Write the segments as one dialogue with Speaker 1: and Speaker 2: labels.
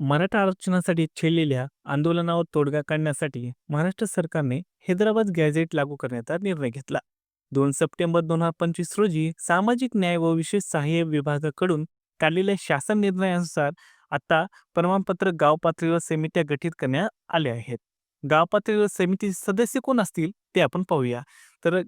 Speaker 1: मराठा आरक्षणासाठी छेडलेल्या आंदोलनावर तोडगा काढण्यासाठी महाराष्ट्र सरकारने हैदराबाद गॅझेट लागू करण्याचा निर्णय घेतला. दोन सप्टेंबर दोन हजार पंचवीस रोजी सामाजिक न्याय व विशेष सहाय्य विभागाकडून काढलेल्या शासन निर्णयानुसार आता प्रमाणपत्र गाव पातळीवर समित्या गठीत करण्यात आल्या आहेत. गाव पातळीवर समिती सदस्य कोण असतील ते आपण पाहूया. तर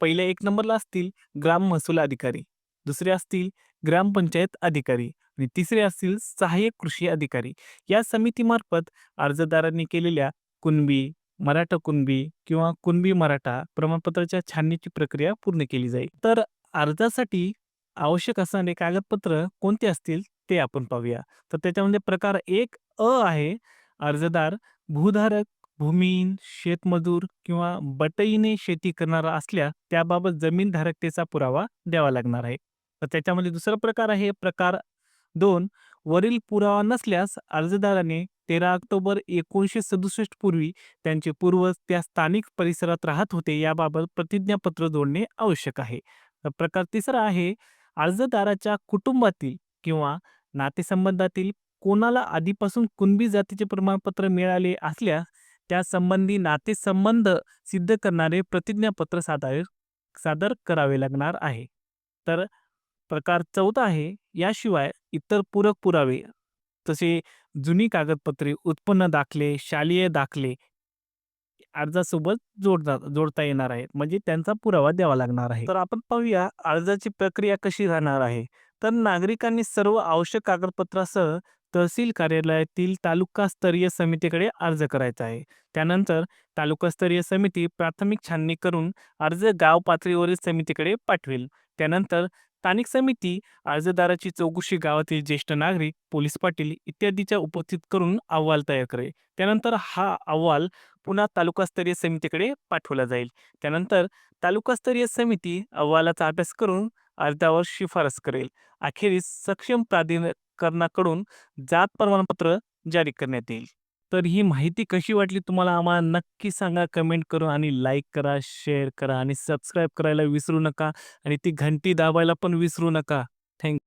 Speaker 1: पहिल्या एक नंबरला असतील ग्राम महसूल अधिकारी. दुसरे असतील ग्रामपंचायत अधिकारी आणि तिसरे असतील सहाय्यक कृषी अधिकारी. या समितीमार्फत अर्जदारांनी केलेल्या कुणबी मराठा कुणबी किंवा कुणबी मराठा प्रमाणपत्राच्या छाननीची प्रक्रिया पूर्ण केली जाईल. तर अर्जासाठी आवश्यक असणारे कागदपत्र कोणते असतील ते आपण पाहूया. तर त्याच्यामध्ये प्रकार एक अ आहे अर्जदार भूधारक भूमीन शेतमजूर किंवा बटईने शेती करणारा असल्या त्याबाबत जमीनधारकतेचा पुरावा द्यावा लागणार आहे. तर त्याच्यामध्ये दुसरा प्रकार आहे प्रकार दोन. वरील पुरावा नसल्यास अर्जदाराने तेरा ऑक्टोबर एकोणीसशे सदुसष्ट पूर्वी त्यांचे पूर्वज त्या स्थानिक परिसरात राहत होते याबाबत प्रतिज्ञापत्र जोडणे आवश्यक आहे. तर प्रकार तिसरा आहे अर्जदाराच्या कुटुंबातील किंवा नातेसंबंधातील कोणाला आधीपासून कुणबी जातीचे प्रमाणपत्र मिळाले असल्यास त्या संबंधी नातेसंबंध सिद्ध करणारे प्रतिज्ञापत्र सादर सादर करावे लागणार आहे. तर प्रकार चौथा आहे. याशिवाय इतर पूरक पुरावे तसे जुनी कागदपत्रे उत्पन्न दाखले शालेय दाखले अर्जासोबत जोडता जोडता येणार आहेत. म्हणजे त्यांचा पुरावा द्यावा लागणार आहे. तर आपण पाहूया अर्जाची प्रक्रिया कशी राहणार आहे? तर नागरिकांनी सर्व आवश्यक कागदपत्रासह तहसील कार्यालयातील तालुकास्तरीय समितीकडे अर्ज करायचा आहे. त्यानंतर तालुकास्तरीय समिती प्राथमिक छाननी करून अर्ज गाव पातळीवरील समितीकडे पाठवेल. त्यानंतर स्थानिक समिती अर्जदाराची चौकशी गावातील ज्येष्ठ नागरिक पोलीस पाटील इत्यादीच्या उपस्थित करून अहवाल तयार करेल. त्यानंतर हा अहवाल पुन्हा तालुकास्तरीय समितीकडे पाठवला जाईल. त्यानंतर तालुकास्तरीय समिती अहवालाचा अभ्यास करून अर्जावर शिफारस करेल. अखेरीस सक्षम प्राधिकरणाकडून जात प्रमाणपत्र जारी करण्यात येईल. तर ही माहिती कशी वाटली तुम्हाला? आम्हाला नक्की सांगा. कमेंट करून आणि लाईक करा शेअर करा आणि सबस्क्राईब करायला विसरू नका आणि ती घंटी दाबायला पण विसरू नका. थँक्यू